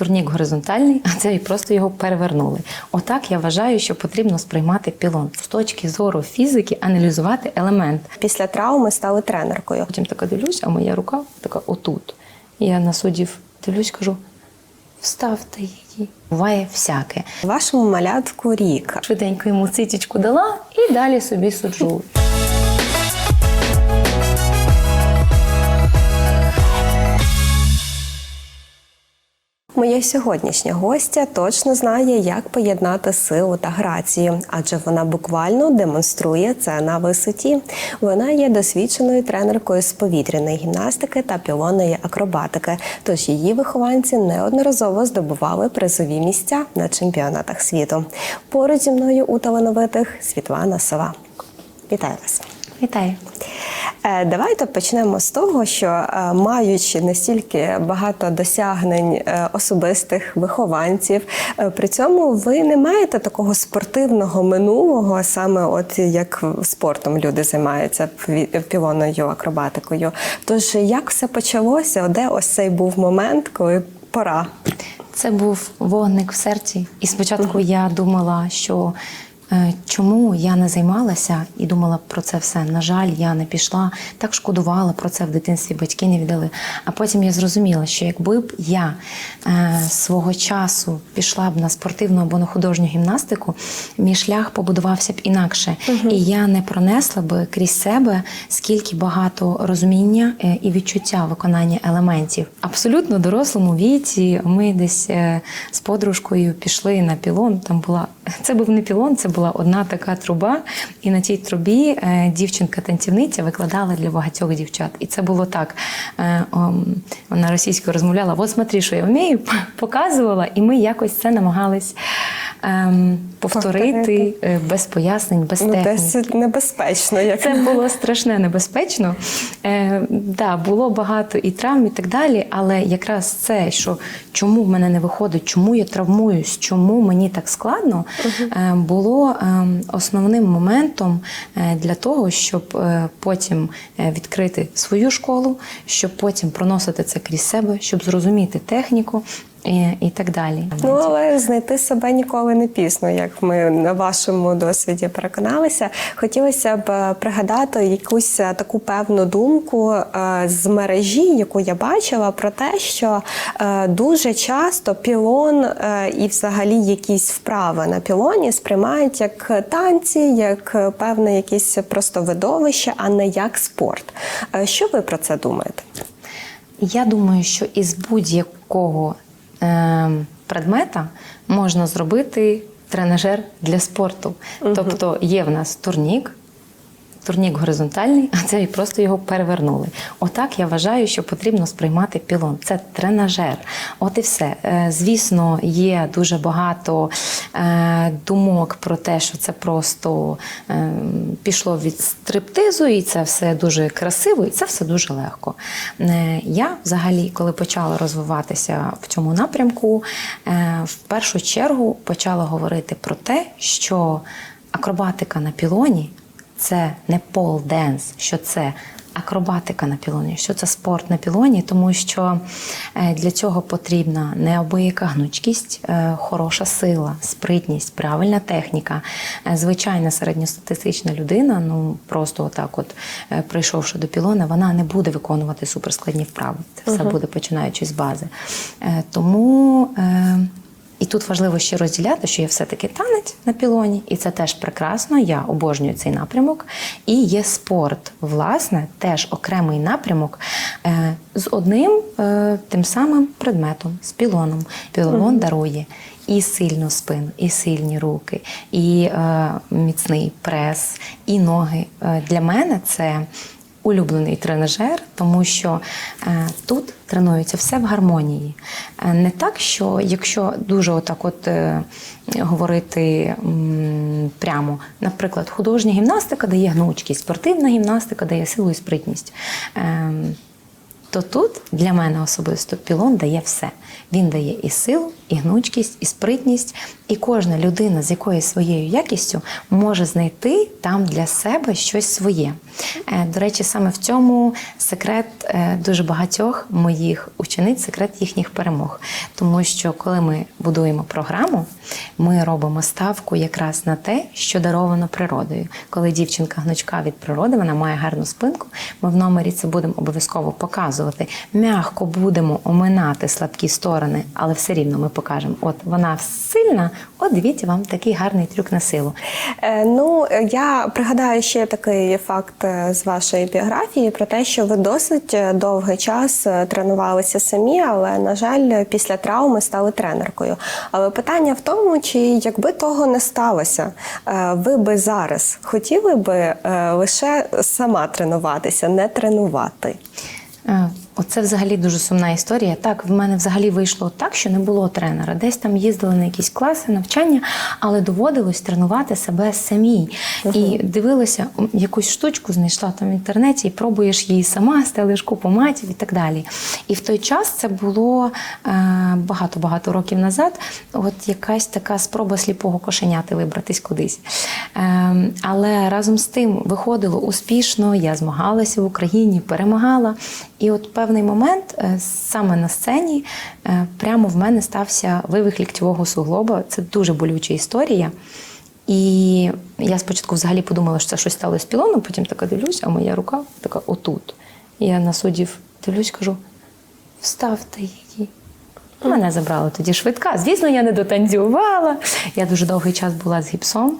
турнік горизонтальний, а це і просто його перевернули. Отак я вважаю, що потрібно сприймати пілон з точки зору фізики, аналізувати елемент. Після травми стали тренеркою. Потім така дивлюсь, а моя рука така отут. І я на суддів дивлюсь, кажу: вставте її. Буває всяке. Вашому малятку рік. Швиденько йому цитічку дала і далі собі суджу. Моя сьогоднішня гостя точно знає, як поєднати силу та грацію, адже вона буквально демонструє це на висоті. Вона є досвідченою тренеркою з повітряної гімнастики та пілонної акробатики. Тож її вихованці неодноразово здобували призові місця на чемпіонатах світу. Поруч зі мною у талановитих Світлана Сова. Вітаю вас! Вітаю. Е, Давайте почнемо з того, що е, маючи настільки багато досягнень е, особистих вихованців, при цьому ви не маєте такого спортивного минулого, саме от як спортом люди займаються пві- акробатикою. Тож як все почалося? Де ось цей був момент, коли пора? Це був вогник в серці. І спочатку я думала, що чому я не займалася і думала про це все. На жаль, я не пішла, так шкодувала про це в дитинстві, батьки не віддали. А потім я зрозуміла, що якби б я е, свого часу пішла б на спортивну або на художню гімнастику, мій шлях побудувався б інакше. І я не пронесла б крізь себе скільки багато розуміння е, і відчуття виконання елементів. Абсолютно дорослому віці ми десь е, з подружкою пішли на пілон. Там була це був не пілон, це була одна така труба, і на тій трубі е, дівчинка-танцівниця викладала для багатьох дівчат. І це було так. Е, Вона російською розмовляла: от смотри, що я вмію, показувала, і ми якось це намагались ем, повторити Повторити. е, без пояснень, без Ну, техніки. десь небезпечно, як Це було страшне небезпечно. Е, да, було багато і травм, і так далі. Але якраз це, що чому в мене не виходить, чому я травмуюсь, чому мені так складно, е, було е, основним моментом е, для того, щоб е, потім е, відкрити свою школу, щоб потім проносити це крізь себе, щоб зрозуміти техніку і, і так далі. Ну, але знайти себе ніколи не пізно, як ми на вашому досвіді переконалися. Хотілося б е, пригадати якусь е, таку певну думку е, з мережі, яку я бачила, про те, що дуже часто пілон і взагалі якісь вправи на пілоні сприймають як танці, як певне якесь просто видовище, а не як спорт. Що ви про це думаєте? Я думаю, що із будь-якого предмета можна зробити тренажер для спорту. Тобто є в нас турнік. Турнік горизонтальний, а це просто його перевернули. Отак я вважаю, що потрібно сприймати пілон. Це тренажер. От і все. Е, Звісно, є дуже багато е, думок про те, що це просто е, пішло від стриптизу, і це все дуже красиво, і це все дуже легко. Я взагалі, коли почала розвиватися в цьому напрямку, в першу чергу почала говорити про те, що акробатика на пілоні це не пол денс, що це акробатика на пілоні, що це спорт на пілоні, тому що е, для цього потрібна неабияка гнучкість, е, хороша сила, спритність, правильна техніка. Е, Звичайна середньостатистична людина, ну просто отак, от прийшовши до пілона, вона не буде виконувати суперскладні вправи. Це все буде починаючи з бази. Тому. І тут важливо ще розділяти, що є все-таки танець на пілоні, і це теж прекрасно. Я обожнюю цей напрямок. І є спорт, власне, теж окремий напрямок е, з одним е, тим самим предметом, з пілоном. Пілон дарує і сильну спину, і сильні руки, і е, міцний прес, і ноги. Е, для мене це улюблений тренажер, тому що е, тут тренується все в гармонії. Е, не так, що якщо дуже отак от е, говорити прямо, наприклад, художня гімнастика дає гнучкість, спортивна гімнастика дає силу і спритність. То тут для мене особисто пілон дає все. Він дає і силу, і гнучкість, і спритність. І кожна людина з якоюсь своєю якістю може знайти там для себе щось своє. Е, До речі, саме в цьому секрет е, дуже багатьох моїх учениць, секрет їхніх перемог. Тому що коли ми будуємо програму, ми робимо ставку якраз на те, що даровано природою. Коли дівчинка гнучка від природи, вона має гарну спинку. Ми в номері це будемо обов'язково показувати. Мягко будемо оминати слабкі сторони, але все рівно ми покажемо. От вона сильна, от дивіться вам такий гарний трюк на силу. Е, Ну, я пригадаю ще такий факт е, з вашої біографії про те, що ви досить е, довгий час е, тренувалися самі, але на жаль, після травми стали тренеркою. Але питання в тому, чи якби того не сталося, е, ви би зараз хотіли би е, лише сама тренуватися, не тренувати. Оце взагалі дуже сумна історія. Так, в мене взагалі вийшло так, що не було тренера. Десь там їздили на якісь класи, навчання, але доводилось тренувати себе самій. І дивилася, якусь штучку знайшла там в інтернеті, і пробуєш її сама, стелиш купу матів і так далі. І в той час це було е, багато-багато років назад. От якась така спроба сліпого кошеняти вибратись кудись. Е, але разом з тим виходило успішно, я змагалася в Україні, перемагала. І от певний момент е, саме на сцені е, прямо в мене стався вивих ліктьового суглоба. Це дуже болюча історія. І я спочатку взагалі подумала, що це щось сталося з пілоном, потім така дивлюсь, а моя рука така отут. І я на суддів дивлюсь, кажу: вставте її. Мене забрала тоді швидка. Звісно, я не дотанцювала. Я дуже довгий час була з гіпсом.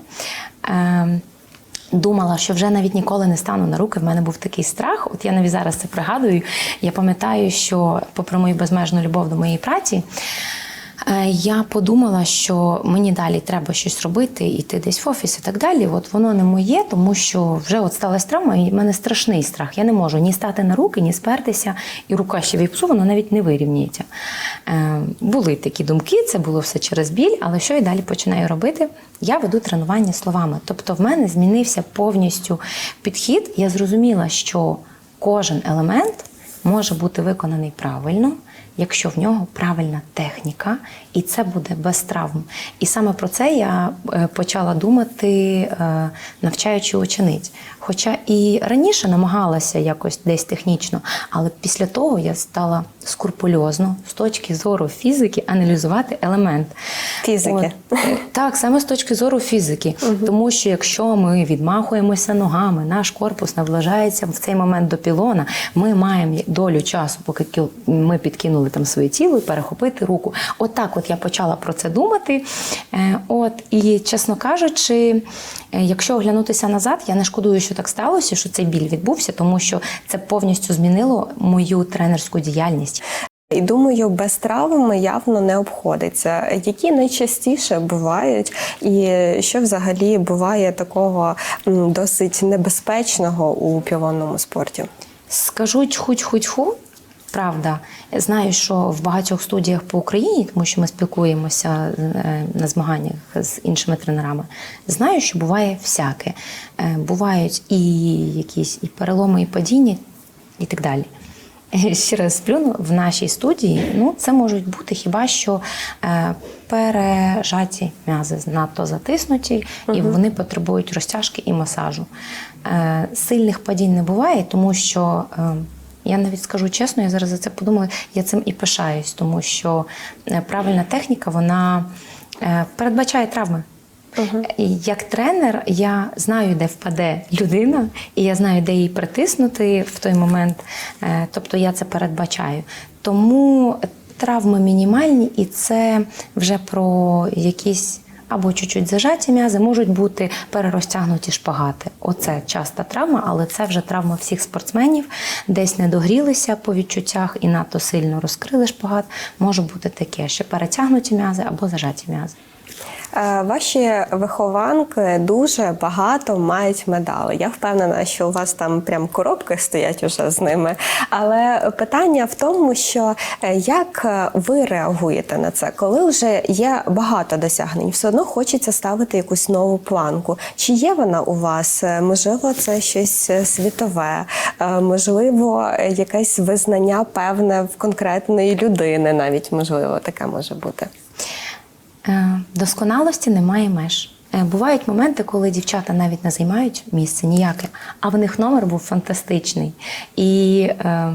Думала, що вже навіть ніколи не стану на руки. В мене був такий страх. От я навіть зараз це пригадую. Я пам'ятаю, що, попри мою безмежну любов до моєї праці, е, я подумала, що мені далі треба щось робити, йти десь в офіс і так далі. От воно не моє, тому що вже от сталася травма, і в мене страшний страх. Я не можу ні стати на руки, ні спертися, і рука ще віпсу, воно навіть не вирівнюється. Е, були такі думки, це було все через біль, але що я далі починаю робити? Я веду тренування словами. Тобто, в мене змінився повністю підхід. Я зрозуміла, що кожен елемент може бути виконаний правильно, якщо в нього правильна техніка, і це буде без травм. І саме про це я е, почала думати, е, навчаючи учениць. Хоча і раніше намагалася якось десь технічно, але після того я стала скрупульозно з точки зору фізики аналізувати елемент. Фізики. От, так, саме з точки зору фізики. Тому що якщо ми відмахуємося ногами, наш корпус наближається в цей момент до пілона, ми маємо долю часу, поки ми підкинули там своє тіло і перехопити руку. Отак, от я почала про це думати. Е, От і чесно кажучи, е, якщо оглянутися назад, я не шкодую, що так сталося, що цей біль відбувся, тому що це повністю змінило мою тренерську діяльність. І думаю, без травми явно не обходиться. Які найчастіше бувають, і що взагалі буває такого досить небезпечного у піванному спорті? Скажуть, чхуть-хуть-ху. Правда, знаю, що в багатьох студіях по Україні, тому що ми спілкуємося е, на змаганнях з іншими тренерами. Знаю, що буває всяке. Е, Бувають і якісь і переломи, і падіння, і так далі. Е, Ще раз сплюну в нашій студії. Ну, це можуть бути хіба що е, пережаті м'язи, надто затиснуті, і вони потребують розтяжки і масажу. Е, сильних падінь не буває, тому що. Е, я навіть скажу чесно, я зараз за це подумала, я цим і пишаюсь, тому що е, правильна техніка вона е, передбачає травми. І Як тренер, я знаю, де впаде людина, і я знаю, де її притиснути в той момент. Е, Тобто я це передбачаю. Тому травми мінімальні, і це вже про якісь. Або чуть-чуть зажаті м'язи, можуть бути перерозтягнуті шпагати. Оце часта травма, але це вже травма всіх спортсменів. Десь не догрілися по відчуттях і надто сильно розкрили шпагат. Може бути таке, що перетягнуті м'язи або зажаті м'язи. Е, Ваші вихованки дуже багато мають медалей. Я впевнена, що у вас там прям коробки стоять уже з ними. Але питання в тому, що е, як е, ви реагуєте на це, коли вже є багато досягнень, все одно хочеться ставити якусь нову планку. Чи є вона у вас? Можливо, це щось світове, можливо, якесь визнання певне в конкретної людини, навіть можливо, таке може бути. Е, Досконалості немає меж. Е, Бувають моменти, коли дівчата навіть не займають місце ніяке, а в них номер був фантастичний. І е,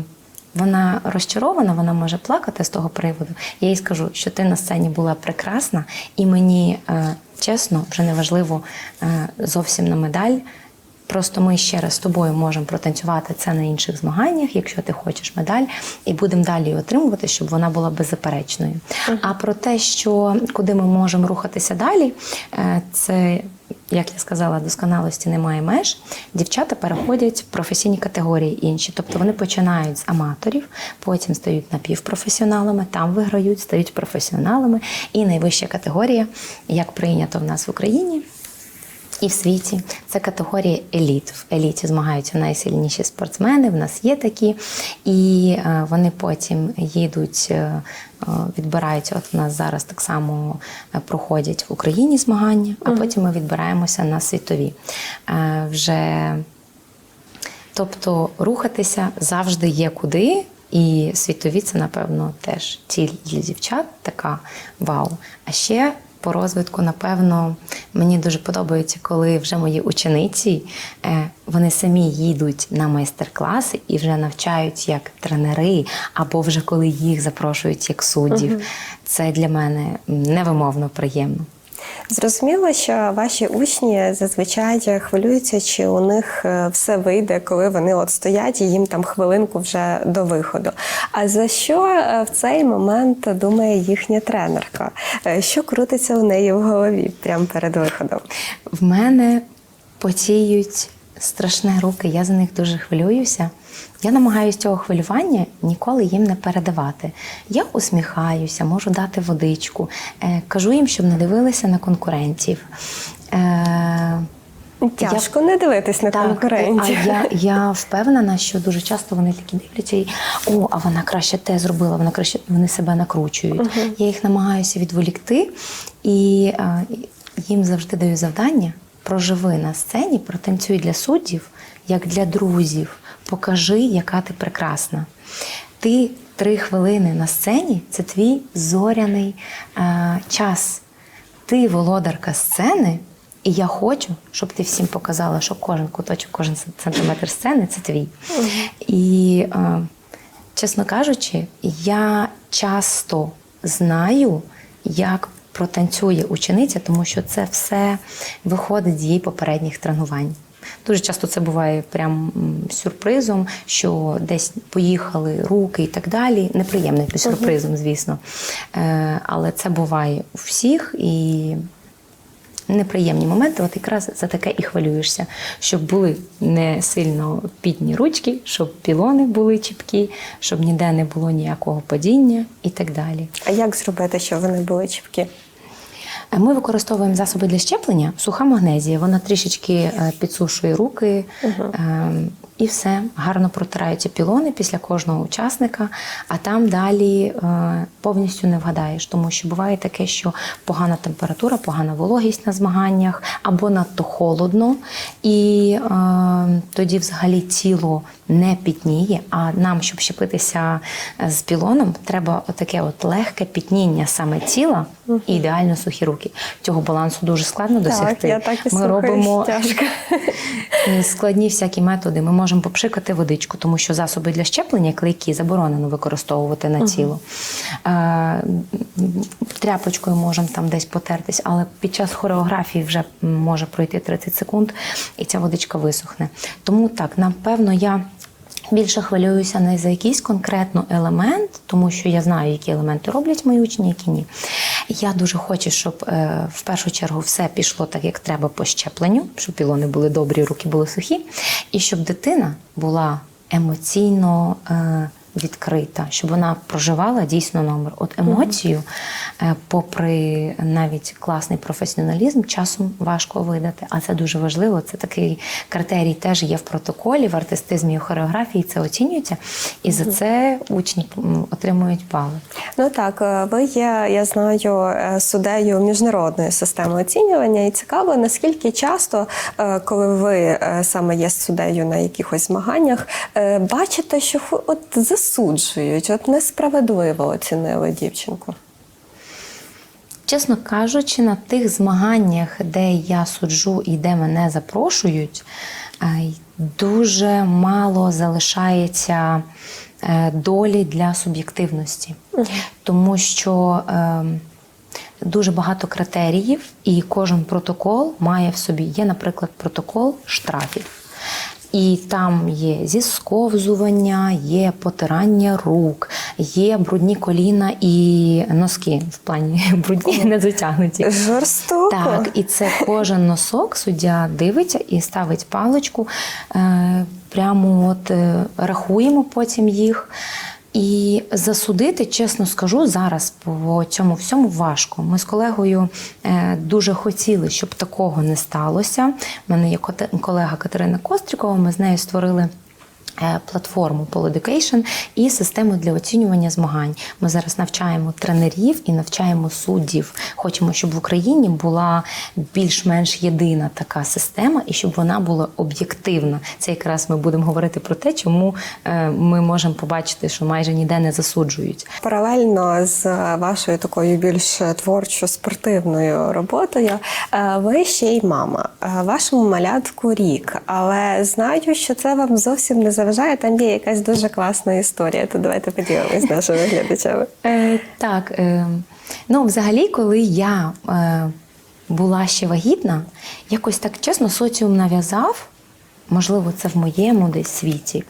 вона розчарована, вона може плакати з того приводу. Я їй скажу, що ти на сцені була прекрасна, і мені е, чесно, вже не важливо е, зовсім на медаль. Просто ми ще раз з тобою можемо протанцювати це на інших змаганнях, якщо ти хочеш медаль, і будемо далі її отримувати, щоб вона була беззаперечною. А про те, що куди ми можемо рухатися далі, е, це. Як я сказала, досконалості немає меж. Дівчата переходять в професійні категорії інші. Тобто вони починають з аматорів, потім стають напівпрофесіоналами, там виграють, стають професіоналами. І найвища категорія, як прийнято в нас в Україні, і в світі це категорія еліт. В еліті змагаються найсильніші спортсмени. В нас є такі, і е, вони потім їдуть, е, е, відбираються. От у нас зараз так само проходять в Україні змагання, а потім ми відбираємося на світові. Вже Тобто рухатися завжди є куди, і світові це, напевно, теж ціль для дівчат така вау. А ще по розвитку, напевно, мені дуже подобається, коли вже мої учениці е, вони самі їдуть на майстер-класи і вже навчають як тренери, або вже коли їх запрошують як суддів. Це для мене невимовно приємно. Зрозуміло, що ваші учні зазвичай хвилюються, чи у них е, все вийде, коли вони от стоять і їм там хвилинку вже до виходу. А за що е, в цей момент думає їхня тренерка? Е, Що крутиться у неї в голові прямо перед виходом? В мене потіють страшні руки, я за них дуже хвилююся. Я намагаюся цього хвилювання ніколи їм не передавати. Я усміхаюся, можу дати водичку, е, кажу їм, щоб не дивилися на конкурентів. Е, Тяжко не дивитись на так, конкурентів. А я, я впевнена, що дуже часто вони такі дивляться і о, а вона краще те зробила, вона краще вони себе накручують. Я їх намагаюся відволікти, і а, їм завжди даю завдання: проживи на сцені, протанцюй для суддів, як для друзів. Покажи, яка ти прекрасна. Ти три хвилини на сцені це твій зоряний е, час. Ти володарка сцени, і я хочу, щоб ти всім показала, що кожен куточок, кожен сантиметр сцени це твій. І, е, чесно кажучи, я часто знаю, як протанцює учениця, тому що це все виходить з її попередніх тренувань. Дуже часто це буває прям сюрпризом, що десь поїхали руки і так далі. Неприємним сюрпризом, звісно. Е, але це буває у всіх і неприємні моменти, от якраз за таке і хвилюєшся, щоб були не сильно підні ручки, щоб пілони були чіпкі, щоб ніде не було ніякого падіння і так далі. А як зробити, щоб вони були чіпкі? Е, Ми використовуємо засоби для щеплення, суха магнезія. Вона трішечки е, підсушує руки. ем, І все гарно протираються пілони після кожного учасника, а там далі е, повністю не вгадаєш, тому що буває таке, що погана температура, погана вологість на змаганнях або надто холодно, і е, тоді взагалі тіло не пітніє. А нам, щоб щепитися е, з пілоном, треба отаке от легке пітніння саме тіла і ідеально сухі руки. Цього балансу дуже складно досягти. я так і Ми робимо тяжко. е, складні всякі методи. Ми можемо попшикати водичку, тому що засоби для щеплення, клейкі, заборонено використовувати на тіло. Е, Тряпочкою можемо там десь потертись, але під час хореографії вже може пройти 30 секунд, і ця водичка висохне. Тому так, напевно, я. Більше хвилююся не за якийсь конкретно елемент, тому що я знаю, які елементи роблять мої учні, які ні. Я дуже хочу, щоб е, в першу чергу все пішло так, як треба по щепленню, щоб пілони були добрі, руки були сухі, і щоб дитина була емоційно. Е, Відкрита, щоб вона проживала дійсно номер. От емоцію е, попри навіть класний професіоналізм, часом важко видати. А це дуже важливо. Це такий критерій теж є в протоколі, в артистизмі і в хореографії це оцінюється, і за це учні отримують бали. Ну так, е, ви є, я знаю, е, суддею міжнародної системи оцінювання, і цікаво, наскільки часто, коли ви саме є суддею на якихось змаганнях, бачите, що от засуджують, от несправедливо оцінили дівчинку. Чесно кажучи, на тих змаганнях, де я суджу і де мене запрошують, е, дуже мало залишається е, долі для суб'єктивності, тому що е, дуже багато критеріїв, і кожен протокол має в собі. Є, наприклад, протокол штрафів. І там є зісковзування, є потирання рук, є брудні коліна і носки в плані брудні не затягнуті. Жорстоко. Так, і це кожен носок суддя дивиться і ставить паличку. Е, прямо от е, рахуємо потім їх. І засудити, чесно скажу, зараз по цьому всьому важко. Ми з колегою е, дуже хотіли, щоб такого не сталося. У мене є колега Катерина Кострікова. Ми з нею створили. Е, Платформу Education і систему для оцінювання змагань. Ми зараз навчаємо тренерів і навчаємо суддів. Хочемо, щоб в Україні була більш-менш єдина така система, і щоб вона була об'єктивна. Це якраз ми будемо говорити про те, чому е, ми можемо побачити, що майже ніде не засуджують. Паралельно з вашою такою більш творчо-спортивною роботою, е, ви ще й мама. Е, Вашому малятку рік, але знаю, що це вам зовсім не заважає. Там є якась дуже класна історія. То давайте поділимось з нашими глядачами. Е, так, е, ну взагалі, коли я е, була ще вагітна, якось так чесно соціум нав'язав. Можливо, це в моєму десь світі,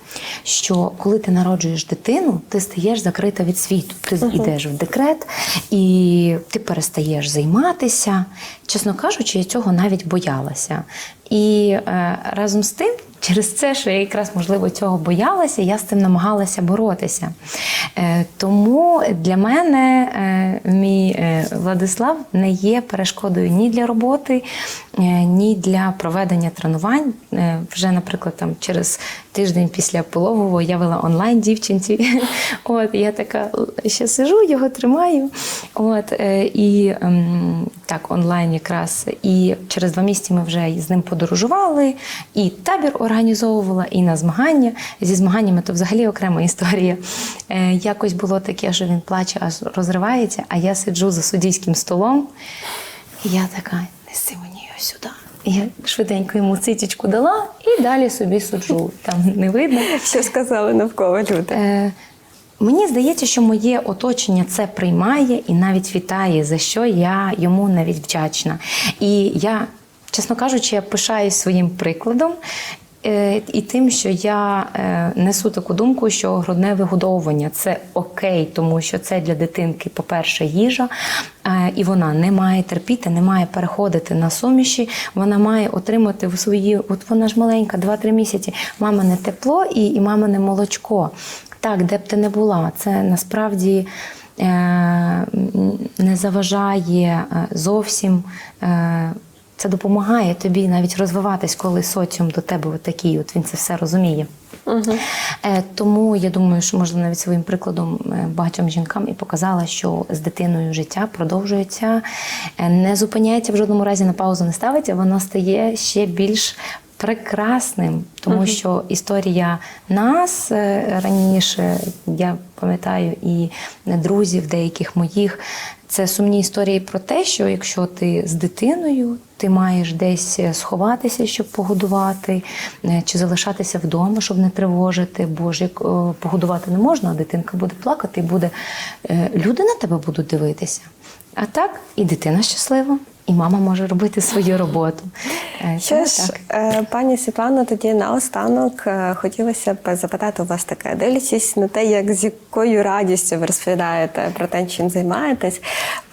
що коли ти народжуєш дитину, ти стаєш закрита від світу. Ти йдеш в декрет і ти перестаєш займатися. Чесно кажучи, я цього навіть боялася. І е, разом з тим, через це, що я якраз можливо цього боялася, я з цим намагалася боротися. Е, тому для мене е, мій е, Владислав не є перешкодою ні для роботи, е, ні для проведення тренувань. Е, вже, наприклад, там через тиждень після пологового я вела онлайн дівчинці. От я така ще сижу, його тримаю. От е, і ем, так, онлайн якраз. І через два місяці ми вже з ним подорожували, і табір організовувала, і на змагання. Зі змаганнями то взагалі окрема історія. Е, якось було таке, що він плаче, аж розривається, а я сиджу за суддійським столом. І я така, неси мені його сюди. Я швиденько йому цитічку дала і далі собі суджу. Там не видно. Що сказали навколо люди? Е, мені здається, що моє оточення це приймає і навіть вітає, за що я йому навіть вдячна. І я, чесно кажучи, я пишаюсь своїм прикладом. Е, І тим, що я е, несу таку думку, що грудне вигодовування це окей, тому що це для дитинки, по-перше, їжа, е, і вона не має терпіти, не має переходити на суміші. Вона має отримати в свої, от вона ж маленька, 2-3 місяці, мамине тепло і, і мамине молочко. Так, де б ти не була, це насправді не заважає зовсім. Це допомагає тобі навіть розвиватись, коли соціум до тебе от такий, от він це все розуміє. Угу. Тому я думаю, що можна навіть своїм прикладом е, багатьом жінкам і показала, що з дитиною життя продовжується, е, не зупиняється в жодному разі на паузу не ставиться, воно стає ще більш прекрасним, тому що історія нас е, раніше, я пам'ятаю, і друзів деяких моїх. Це сумні історії про те, що якщо ти з дитиною, ти маєш десь сховатися, щоб погодувати, е, чи залишатися вдома, щоб не тривожити, бо ж як е, погодувати не можна, а дитинка буде плакати, і буде е, люди на тебе будуть дивитися. А так, і дитина щаслива, і мама може робити свою роботу. Е, Що ж, е, пані Світлано, тоді наостанок е, хотілося б запитати у вас таке, дивлячись на те, як з якою радістю ви розповідаєте про те, чим займаєтесь.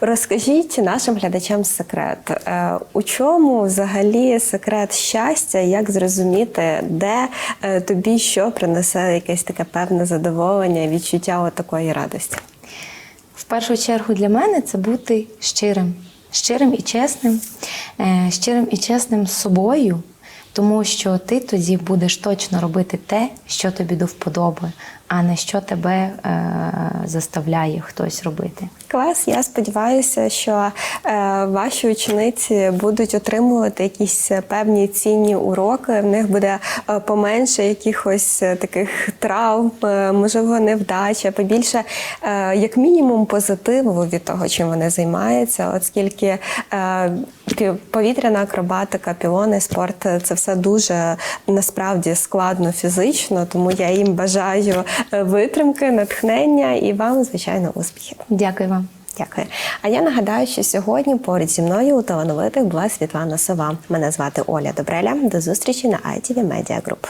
Розкажіть нашим глядачам секрет. У чому взагалі секрет щастя? Як зрозуміти, де тобі що принесе якесь таке певне задоволення, відчуття такої радості? В першу чергу для мене це бути щирим, щирим і чесним, е, щирим і чесним з собою, тому що ти тоді будеш точно робити те, що тобі до вподоби, а не що тебе е, заставляє хтось робити. Клас, я сподіваюся, що е, ваші учениці будуть отримувати якісь певні цінні уроки. В них буде е, поменше якихось е, таких травм, можливо, невдач, а побільше, як мінімум, позитиву від того, чим вони займаються, оскільки повітряна акробатика, пілони, спорт це все дуже насправді складно фізично, тому я їм бажаю е, витримки, натхнення і вам, звичайно, успіхів. Дякую вам. Дякую. А я нагадаю, що сьогодні поряд зі мною у талановитих була Світлана Сова. Мене звати Оля Добреля. До зустрічі на ITV Media Group.